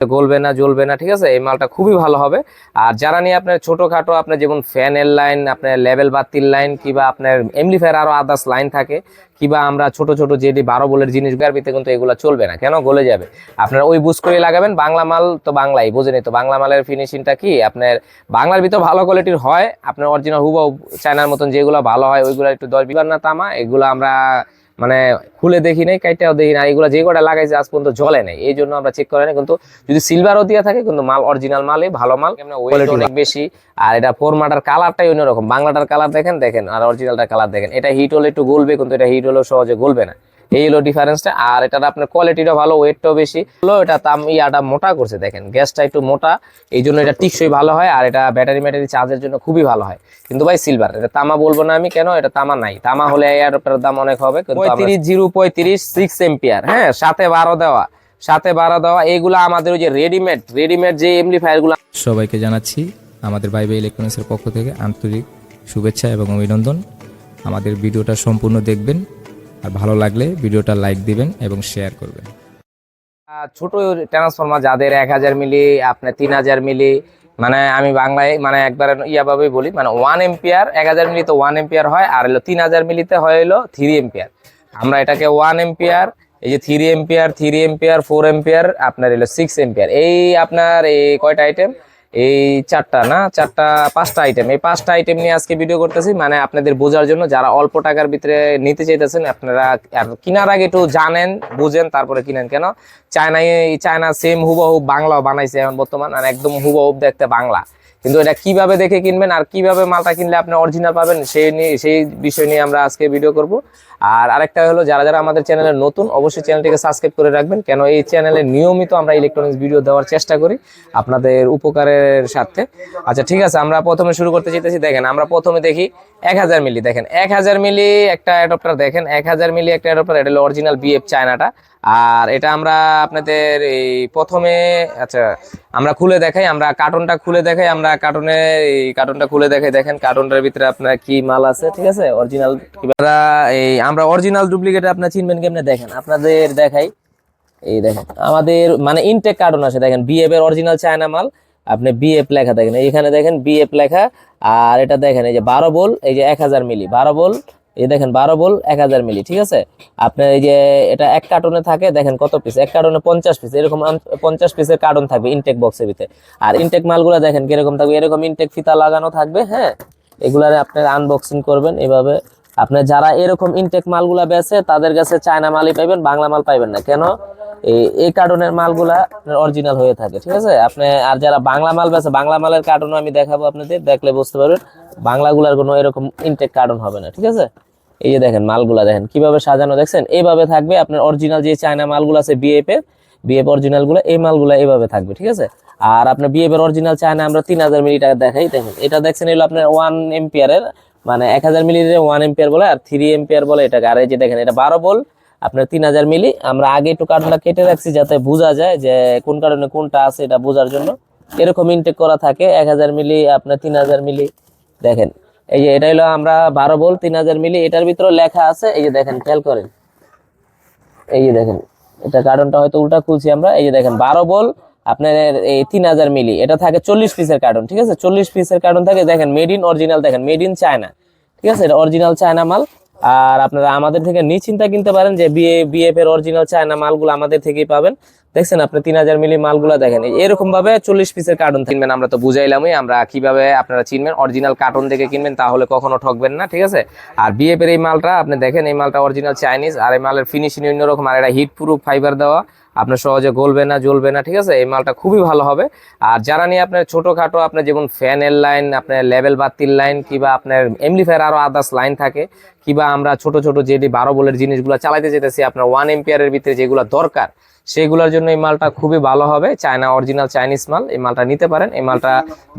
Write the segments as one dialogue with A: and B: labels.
A: গলবে না, জ্বলবে না, ঠিক আছে? এই মালটা খুবই ভালো হবে। আর যারা নিয়ে আপনার ছোটখাটো আপনার যেমন ফ্যানের লাইন, আপনার লেভেল বাতির লাইন, কিবা আপনার এমলিফায়ার আরও আদার্স লাইন থাকে, কিবা আমরা ছোট ছোট যেটি বারো বলের জিনিসগুলোর ভিতরে কিন্তু এগুলো চলবে না। কেন? গলে যাবে। আপনার ওই বুঝ করে লাগাবেন, বাংলা মাল তো বাংলাই, বোঝেনি তো। বাংলা মালের ফিনিশিংটা কি? আপনার বাংলার ভিতর ভালো কোয়ালিটির হয়, আপনার অরিজিনাল হুবা চায়নার মতন যেগুলো ভালো হয়, ওইগুলো একটু দশ বিবার না তামা, এগুলো আমরা মানে খুলে দেখি নাই কাইটাও দেখি না এগুলো যে কটা লাগাইছে আজ পর্যন্ত জলে নেই এই জন্য আমরা চেক করে নাই। কিন্তু যদি সিলভারও দিয়ে থাকে কিন্তু মাল অরিজিনাল মালই ভালো মাল। কোয়ালিটি অনেক বেশি। আর এটা ফোর মাটার কালারটাই অন্যরকম। বাংলাটার কালার দেখেন দেখেন। আর অরিজিনালটার কালার দেখেন। এটা হিট হলে একটু গলবে কিন্তু এটা হিট হলেও সহজে গলবে না। এই হলো ডিফারেন্সটা আর এটার আপনার কোয়ালিটিটা ভালো ওয়েটটাও বেশি। হলো এটা তাম ইয়াটা মোটা করছে দেখেন। গ্যাসটা একটু মোটা এই জন্য এটা টিকসই ভালো হয় আর এটা ব্যাটারি ম্যাটারি চার্জের জন্য খুবই ভালো হয়। কিন্তু ভাই সিলভার এটা তামা বলব না আমি কেন? এটা তামা নাই। তামা হলে এর দাম অনেক হবে পঁয়ত্রিশ জিরো পঁয়ত্রিশ সিক্স এম্পিয়ার হ্যাঁ সাথে বারো দেওয়া। সাথে বারো দেওয়া এইগুলো আমাদের ওই যে রেডিমেড রেডিমেড যে এমপ্লিফায়ারগুলো
B: সবাইকে জানাচ্ছি আমাদের বাইবে ইলেকট্রনিক্সের পক্ষ থেকে আন্তরিক শুভেচ্ছা এবং অভিনন্দন। আমাদের ভিডিওটা সম্পূর্ণ দেখবেন। আর ভালো লাগলে ভিডিওটা লাইক দিবেন এবং শেয়ার করবেন।
A: ছোট ট্রান্সফর্মার যাদের এক হাজার মিলি, আপনার তিন হাজার মিলি মানে আমি বাংলায় মানে একবার ইয়াভাবে বলি মানে ওয়ান এম্পিয়ার এক হাজার মিলি তো ওয়ান এম্পিয়ার হয়, আর হলো তিন হাজার মিলিতে হয় হলো থ্রি এম্পিয়ার আমরা এটাকে ওয়ান এম্পিয়ার এই যে three ampere three ampere four ampere আপনার এলো সিক্স এম্পিয়ার এই আপনার এই কয়টা আইটেম এই চারটা না, চারটা, পাঁচটা আইটেম এই পাঁচটা আইটেম নিয়ে আজকে ভিডিও করতেছি মানে আপনাদের বোঝার জন্য যারা অল্প টাকার ভিতরে নিতে চাইতেছেন, আপনারা আর কেনার আগে একটু জানেন, বুঝেন, তারপরে কিনেন। কেন? চায়নায় চায়না সেম হুবহু বাংলাও বানাইছে এখন বর্তমান, আর একদম হুবহুব দেখতে বাংলা। কিন্তু এটা কীভাবে দেখে কিনবেন আর কীভাবে মালটা কিনলে আপনি অরিজিনাল পাবেন, সেই নিয়ে সেই বিষয় নিয়ে আমরা আজকে ভিডিও করব। আর আরেকটা হলো, যারা যারা আমাদের চ্যানেলে নতুন, অবশ্যই চ্যানেলটিকে সাবস্ক্রাইব করে রাখবেন। কেন এই চ্যানেলে নিয়মিত আমরা ইলেকট্রনিক্স ভিডিও দেওয়ার চেষ্টা করি আপনাদের উপকারের সাথে আচ্ছা ঠিক আছে, আমরা প্রথমে শুরু করতে চাইতেছি, দেখেন, আমরা প্রথমে দেখি এক হাজার মিলি, দেখেন, এক হাজার মিলি একটা অ্যাডপ্টার দেখেন, এক হাজার মিলি একটা অ্যাডপ্টার এটা হলো অরিজিনাল বিএফ চায়নাটা আর এটা আমরা আপনাদের এই প্রথমে আচ্ছা আমরা খুলে দেখাই, আমরা কার্টনটা খুলে দেখাই, আমরা কার্টনে এই কার্টনটা খুলে দেখাই। দেখেন কার্টনটার ভিতরে আপনার কি মাল আছে, ঠিক আছে? অরিজিনাল আমরা এই, আমরা অরিজিনাল ডুপ্লিকেট আপনার চিনবেন কেমনে? দেখেন, আপনাদের দেখাই। এই দেখেন, আমাদের মানে ইনটেক কার্টন আছে। দেখেন বিএফ এর অরিজিনাল চায়না মাল, আপনি বিএফ লেখা দেখেন। এইখানে দেখেন বিএফ লেখা, আর এটা দেখেন, এই যে বারো বোল এই যে এক হাজার মিলি বারো বোল এই দেখেন বারো বোল, এক হাজার মিলি, ঠিক আছে? আপনার এই যে এটা এক কার্টনে থাকে, দেখেন কত পিস এক কার্টনে পঞ্চাশ পিস এরকম পঞ্চাশ পিসের কার্টন থাকবে ইনটেক বক্সের ভিতরে। আর ইনটেক মালগুলো দেখেন কীরকম থাকবে? এরকম ইনটেক ফিতা লাগানো থাকবে হ্যাঁ? এগুলারে আপনার আনবক্সিং করবেন, এভাবে। আপনার যারা এরকম ইনটেক মালগুলা বেচে, তাদের কাছে চায়না মালই পাইবেন, বাংলা মাল পাইবেন না। কেন? এই কার্টনের মালগুলা অরিজিনাল হয়ে থাকে, ঠিক আছে? আপনি, আর যারা বাংলা মাল বেচে, বাংলা মালের কার্টনও আমি দেখাবো আপনাদের, দেখলে বুঝতে পারবেন, বাংলাগুলার কোনো এরকম ইনটেক কার্টন হবে না, ঠিক আছে? এই যে দেখেন মালগুলা দেখেন, কীভাবে সাজানো দেখছেন? এইভাবে থাকবে আপনার অরিজিনাল যে চায়না মালগুলো আছে বিএফ এর বিএফ অরিজিনালগুলো এই মালগুলো এইভাবে থাকবে, ঠিক আছে? আর আপনার বিএফ এর অরিজিনাল চায়না আমরা তিন হাজার মিলি টাকা দেখাই, দেখেন, এটা দেখছেন এগুলো আপনার ওয়ান এম্পিয়ারের মানে এক হাজার মিলি ওয়ান এম্পিয়ার বলে, আর থ্রি এম্পিয়ার বলে এটাকে। আর এই যে দেখেন, এটা বারো বল আপনার তিন হাজার মিলি। আমরা আগে একটু কার্টনটা কেটে রাখছি যাতে বোঝা যায় যে কোন কারণে কোনটা আছে এটা বোঝার জন্য। এরকম ইনটেক করা থাকে, এক হাজার মিলি, আপনার তিন হাজার মিলি। দেখেন এই যে এটা হলো আমরা বারো বল তিন হাজার মিলি, এটার ভিতরে লেখা আছে, এই যে দেখেন, খেয়াল করেন। এই যে দেখেন, এটা কার্টনটা হয়তো উল্টা খুলছি আমরা, এই যে দেখেন, বারো বল আপনার এই তিন হাজার মিলি, এটা থাকে চল্লিশ পিসের কার্টন, ঠিক আছে? চল্লিশ পিসের কার্টন থাকে, দেখেন মেড ইন অরিজিনাল দেখেন মেড ইন চায়না ঠিক আছে? এটা অরিজিনাল চায়না মাল আর আপনারা আমাদের থেকে নিশ্চিন্তা কিনতে পারেন যে বিএ বিএফ এর অরিজিনাল চায়না মালগুলো আমাদের থেকেই পাবেন। দেখছেন আপনি তিন হাজার মিলি মালগুলো দেখেন। এরকম ভাবে চল্লিশ পিসের কার্টন কিনবেন, আমরা তো বুঝাইলামই, আমরা কীভাবে আপনারা চিনবেন অরিজিনাল কার্টন দেখে কিনবেন, তাহলে কখনো ঠকবেন না, ঠিক আছে? আর বিএফ এর এই মালটা, আপনি দেখেন, এই মালটা অরিজিনাল চাইনিজ আর এই মালের ফিনিশিং অন্যরকম, আর এটা হিট প্রুফ ফাইবার দেওয়া। আপনার সহজে গলবে না, জ্বলবে না, ঠিক আছে? এই মালটা খুবই ভালো হবে। আর যারা নিয়ে আপনার ছোটোখাটো আপনার যেমন ফ্যানের লাইন আপনার লেভেল বাতির লাইন কিবা আপনার এমলিফায়ার আরও আদার্স লাইন থাকে, কিবা আমরা ছোট ছোট যেটি বারো বলের জিনিসগুলো চালাইতে যেতেছি, আপনার ওয়ান এম্পিয়ারের ভিতরে যেগুলো দরকার, সেগুলোর জন্য এই মালটা খুবই ভালো হবে। চায়না অরিজিনাল চাইনিজ মাল, এই মালটা নিতে পারেন। এই মালটা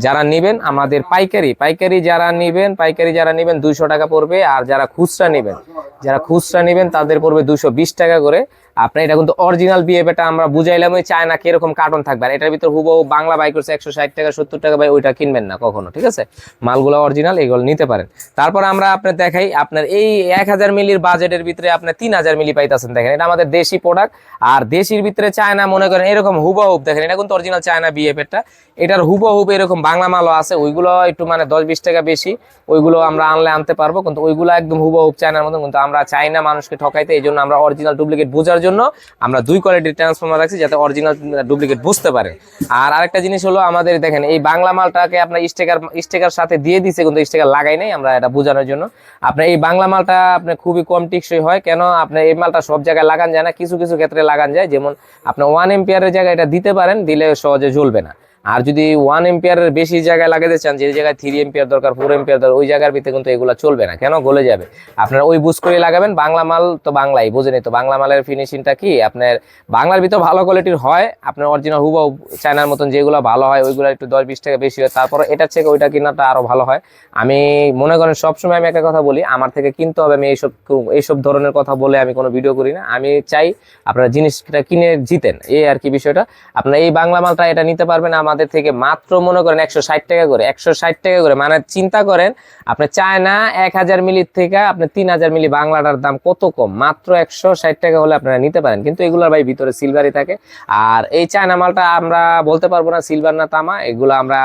A: যারা নেবেন, আমাদের পাইকারি পাইকারি যারা নেবেন, পাইকারি যারা নেবেন, দুইশো টাকা পড়বে। আর যারা খুচরা নেবেন, যারা খুচরা নেবেন, তাদের পড়বে দুশো টাকা করে। আপনার এটা কিন্তু অরিজিনাল বিহেভিয়ারটা আমরা বুঝাইলাম, ওই চায়না কীরকম কার্টন থাকবে। আর এটার ভিতর হুবহু বাংলা বাই করছে একশো ষাট টাকা, সত্তর টাকা, ভাই, ওইটা কিনবেন না কখনো, ঠিক আছে? মালগুলো অরিজিনাল এগুলো নিতে পারেন। তারপর আমরা আপনার দেখাই, আপনার এই এক হাজার মিলির বাজেটের ভিতরে আপনার তিন হাজার মিলি পাইতেছেন, দেখেন, এটা আমাদের দেশি প্রোডাক্ট আর দেশির ভিতরে চায়না, মনে করেন, এরকম হুবহুব দেখেন, এটা কিন্তু অরিজিনাল চায়না বিএফেরটা এটার হুবহুব এরকম বাংলা মালও আছে, ওইগুলো একটু মানে দশ বিশ টাকা বেশি, ওইগুলো আমরা আনলে আনতে পারব, কিন্তু ওইগুলো একদম হুবহুব চায়নার মতন, কিন্তু আমরা চাই না মানুষকে ঠকাইতে, এই জন্য আমরা অরিজিনাল ডুপ্লিকেট বোঝার জন্য আমরা দুই কোয়ালিটির ট্রান্সফর্মার রাখছি যাতে অরিজিনাল ডুপ্লিকেট বুঝতে পারে। আর আরেকটা জিনিস হলো আমাদের দেখেন, এই বাংলা মালটাকে আপনার স্টেকার স্টেকার সাথে দিয়ে দিছে, কিন্তু স্টেকার লাগাই নাই আমরা এটা বোঝানোর জন্য। আপনার এই বাংলা মালটা আপনার খুবই কম টিকসই হয়, কেন আপনার এই মালটা সব জায়গায় লাগান যায় না, কিছু কিছু ক্ষেত্রে লাগান যায়। যেমন আপনার ওয়ান এম্পিয়ারের জায়গায় এটা দিতে পারেন, দিলে সহজে জ্বলবে না। আর যদি ওয়ান এম্পিয়ারের বেশি জায়গায় লাগাতে চান, যে জায়গায় থ্রি এম্পিয়ার দরকার ফোর এম্পিয়ার দরকার, ওই জায়গার ভিতরে কিন্তু এগুলো চলবে না। কেন? গলে যাবে। আপনার ওই বুঝ করে লাগাবেন। বাংলা মাল তো বাংলাই, বুঝেনি তো। বাংলা মালের ফিনিশিংটা কি? আপনার বাংলার ভিতর ভালো কোয়ালিটির হয়, আপনার অরিজিনাল হুবা চায়নার মতন যেগুলো ভালো হয়, ওইগুলো একটু দশ বিশ টাকা বেশি হয়, তারপর এটার থেকে ওইটা কেনাটা আরও ভালো হয়। আমি মনে করেন সবসময় আমি একটা কথা বলি, আমার থেকে কিনতে হবে, আমি এইসব এইসব ধরনের কথা বলে আমি কোনো ভিডিও করি না। আমি চাই আপনারা জিনিসটা কিনে জিতেন। এই আর কি বিষয়টা। আপনার এই বাংলা মালটা এটা নিতে পারবেন আমাদের থেকে মাত্র মনে করেন একশো ষাট টাকা করে, একশো ষাট টাকা করে। মানে চিন্তা করেন, আপনি চায়না এক হাজার মিলির থেকে আপনি তিন হাজার মিলি বাংলাটার দাম কত কম? মাত্র একশো ষাট টাকা হলে আপনারা নিতে পারেন। কিন্তু এগুলোর ভাই ভিতরে সিলভারই থাকে। আর এই চায়না মালটা আমরা বলতে পারব না সিলভার না তামা, এগুলো আমরা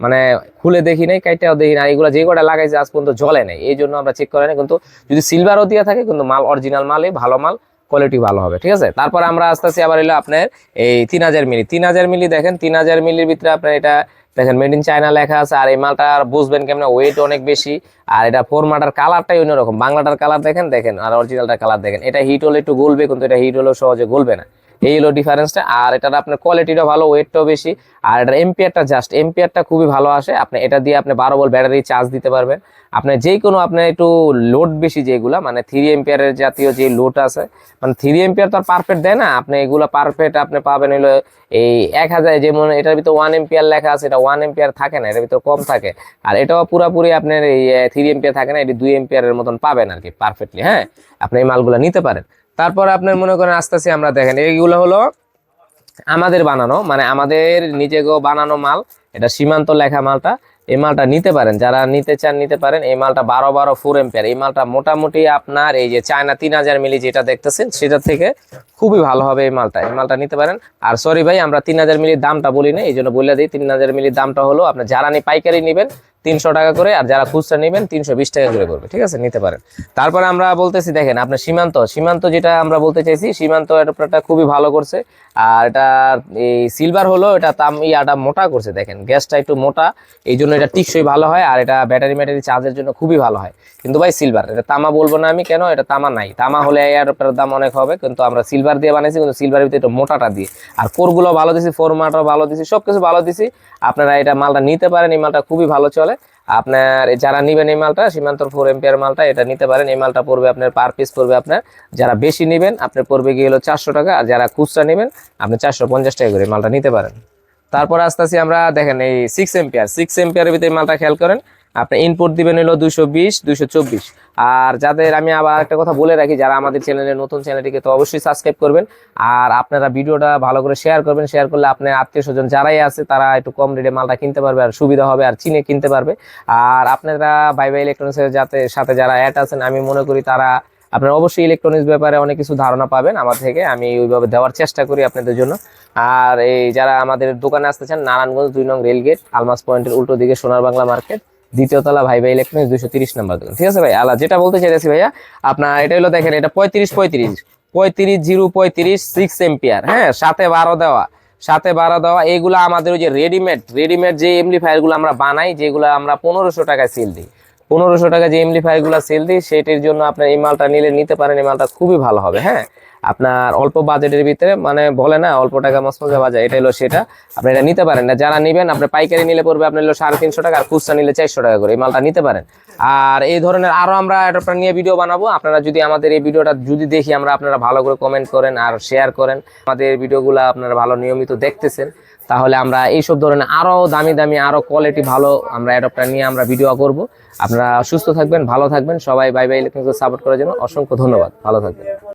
A: মানে খুলে দেখি নাই, কাইটাও দেখি না এগুলো যে কটা লাগাইছে আজ পর্যন্ত জলে নেই। এই জন্য আমরা চেক করে নাই। কিন্তু যদি সিলভারও দিয়ে থাকে, কিন্তু মাল অরিজিনাল মালই, ভালো মাল। কোয়ালিটি ভালো হবে, ঠিক আছে? তারপর আমরা আস্তে আস্তে আবার এলো আপনার এই তিন হাজার মিলি। তিন হাজার মিলি দেখেন, তিন হাজার মিলির ভিতরে আপনার এটা দেখেন মেড ইন চায়না লেখা আছে, আর এই মালটা আর বুঝবেন কেমন ওয়েট অনেক বেশি, আর এটা ফোরমাটার কালারটাই অন্যরকম। বাংলাটার কালার দেখেন দেখেন, আর অরিজিনালটার কালার দেখেন। এটা হিট হলে একটু গলবে, কিন্তু এটা হিট হলেও সহজে গলবে না। এই হলো ডিফারেন্সটা আর এটার আপনার কোয়ালিটিটা ভালো ওয়েটটাও বেশি, আর এটার এম্পিয়ারটা জাস্ট এম্পিয়ারটা খুবই ভালো আসে। আপনি এটা দিয়ে আপনি বারো বল ব্যাটারি চার্জ দিতে পারবেন। আপনি যে কোনো আপনার একটু লোড বেশি যেগুলা মানে থ্রি এম্পিয়ারের জাতীয় যে লোড আছে মানে থ্রি এম্পিয়ার তো আর পারফেক্ট দেয় না। আপনি এগুলো পারফেক্ট আপনি পাবেন হলো এই এক হাজার, যেমন এটার ভিতর ওয়ান এম্পিয়ার লেখা আছে, এটা ওয়ান এম্পিয়ার থাকে না, এটার ভিতর কম থাকে। আর এটাও পুরোপুরি আপনার এই থ্রি এম্পিয়ার থাকে না, এটি দুই এম্পিয়ারের মতন পাবেন আর কি পারফেক্টলি হ্যাঁ? আপনি এই মালগুলো নিতে পারেন। তারপর আপনার মনে করেন আস্তে আস্তে আমরা দেখেন, এইগুলো হলো আমাদের বানানো মানে আমাদের নিজেকেও বানানো মাল, এটা সীমান্ত লেখা মালটা, এই মালটা নিতে পারেন, যারা নিতে চান নিতে পারেন, এই মালটা বারো বারো ফোর এম্পিয়ার, এই মালটা মোটামুটি আপনার এই যে চায়না তিন হাজার মিলি যেটা দেখতেছেন, সেটা থেকে খুবই ভালো হবে এই মালটা এই মালটা নিতে পারেন। আর সরি ভাই, আমরা তিন হাজার মিলির দামটা বলি না এই জন্য বলে দিই, তিন হাজার মিলির দামটা হলো আপনার যারা নি পাইকারি নেবেন তিনশো টাকা করে, আর যারা খুচরা নেবেন, তিনশো বিশ টাকা করে করবে ঠিক আছে? নিতে পারেন। তারপরে আমরা বলতেছি, দেখেন আপনার সীমান্ত সীমান্ত যেটা আমরা বলতে চাইছি, সীমান্ত এটা খুবই ভালো করছে। আর এটা এই সিলভার হলো, এটা তাম ইয়াটা মোটা করছে, দেখেন, গ্যাসটা একটু মোটা এই জন্য এটা টিকসই ভালো হয়, আর এটা ব্যাটারি ম্যাটারি চার্জের জন্য খুবই ভালো হয়। কিন্তু ভাই সিলভার এটা তামা বলব না আমি, কেন? এটা তামা নাই। তামা হলে এর দাম অনেক হবে, কিন্তু আমরা সিলভার দিয়ে বানাইছি, কিন্তু সিলভারের ভিতরে একটু মোটাটা দিয়ে। আর কোরগুলো ভালো দিছি ফোরমাটাও ভালো দিছি সব কিছু ভালো দিছি। আপনারা এটা মালটা নিতে পারেন, এই মালটা খুবই ভালো চলে। আপনার যারা নেবেন এই মালটা, সীমান্তর ফোর এম্পিয়ার মালটা, এটা নিতে পারেন। এই মালটা পড়বে আপনার পার পিস পড়বে আপনার। যারা বেশি নেবেন আপনার পড়বে গিয়ে হলো চারশো টাকা। আর যারা খুচরা নেবেন, আপনি চারশো পঞ্চাশ টাকা করে মালটা নিতে পারেন। তারপর আস্তে আস্তে আমরা, দেখেন এই সিক্স এম্পিয়ার সিক্স এম্পিয়ারের ভিতরে মালটা খেয়াল করেন আপনি ইনপুট দিবেন হলো দুশো বিশ দুশো চব্বিশ। আর যাদের আমি আবার একটা কথা বলে রাখি, যারা আমাদের চ্যানেলে নতুন চ্যানেলটিকে তো অবশ্যই সাবস্ক্রাইব করবেন। আর আপনারা ভিডিওটা ভালো করে শেয়ার করবেন। শেয়ার করলে আপনার আত্মীয় স্বজন যারাই আছে, তারা একটু কম রেটে মালটা কিনতে পারবে আর সুবিধা হবে আর চিনে কিনতে পারবে। আর আপনারা বাই বাই ইলেকট্রনিক্সের যাতে সাথে যারা অ্যাড আছেন, আমি মনে করি তারা, আপনারা অবশ্যই ইলেকট্রনিক্স ব্যাপারে অনেক কিছু ধারণা পাবেন আমার থেকে। আমি ওইভাবে দেওয়ার চেষ্টা করি আপনাদের জন্য। আর এই যারা আমাদের দোকানে আসতে চান, নারায়ণগঞ্জ দুই নং রেলগেট আলমাস পয়েন্টের উল্টো দিকে সোনার বাংলা মার্কেট দ্বিতীয় তলা ভাই ভাই ইলেকট্রনিক্স দুশো তিরিশ নাম্বার দোকান। ঠিক আছে ভাই? আলা যেটা বলতে চাইতেছি ভাইয়া, আপনার এটা হলো দেখেন, এটা পঁয়ত্রিশ পঁয়ত্রিশ। পঁয়ত্রিশ জিরো পঁয়ত্রিশ সিক্স এম্পিয়ার হ্যাঁ? সাথে বারো দেওয়া। সাথে বারো দেওয়া এইগুলো আমাদের ওই যে রেডিমেড রেডিমেড যে এমপ্লিফায়ারগুলো আমরা বানাই, যেগুলো আমরা পনেরোশো টাকায় সেল দিই। পনেরোশো টাকা যে এমপ্লিফায়ারগুলো সেল দিই, সেটির জন্য আপনার এই মালটা নিলে, নিতে পারেন, এই মালটা খুবই ভালো হবে হ্যাঁ? আপনার অল্প বাজেটের ভিতরে মানে বলে না, অল্প টাকা মসমজা বাজার এটা হলো সেটা। আপনি এটা নিতে পারেন না। যারা নেবেন আপনি পাইকারি নিলে পড়বে, আপনার হলো সাড়ে তিনশো টাকা, আর খুচরা নিলে চারশো টাকা করে। এই মালটা নিতে পারেন। আর এই ধরনের আরও আমরা এটা নিয়ে ভিডিও বানাবো। আপনারা যদি আমাদের এই ভিডিওটা যদি দেখি, আমরা আপনারা ভালো করে কমেন্ট করেন আর শেয়ার করেন। আমাদের ভিডিওগুলো আপনারা ভালো নিয়মিত দেখতেছেন। তাহলে আমরা এইসব ধরনের আরও দামি দামি, আরও কোয়ালিটি ভালো আমরা অ্যাডপ্টার নিয়ে আমরা ভিডিও করব। আপনারা সুস্থ থাকবেন, ভালো থাকবেন। সবাই বাই বাই ইলেকট্রনিক্স সাপোর্ট করার জন্য অসংখ্য ধন্যবাদ। ভালো থাকবেন।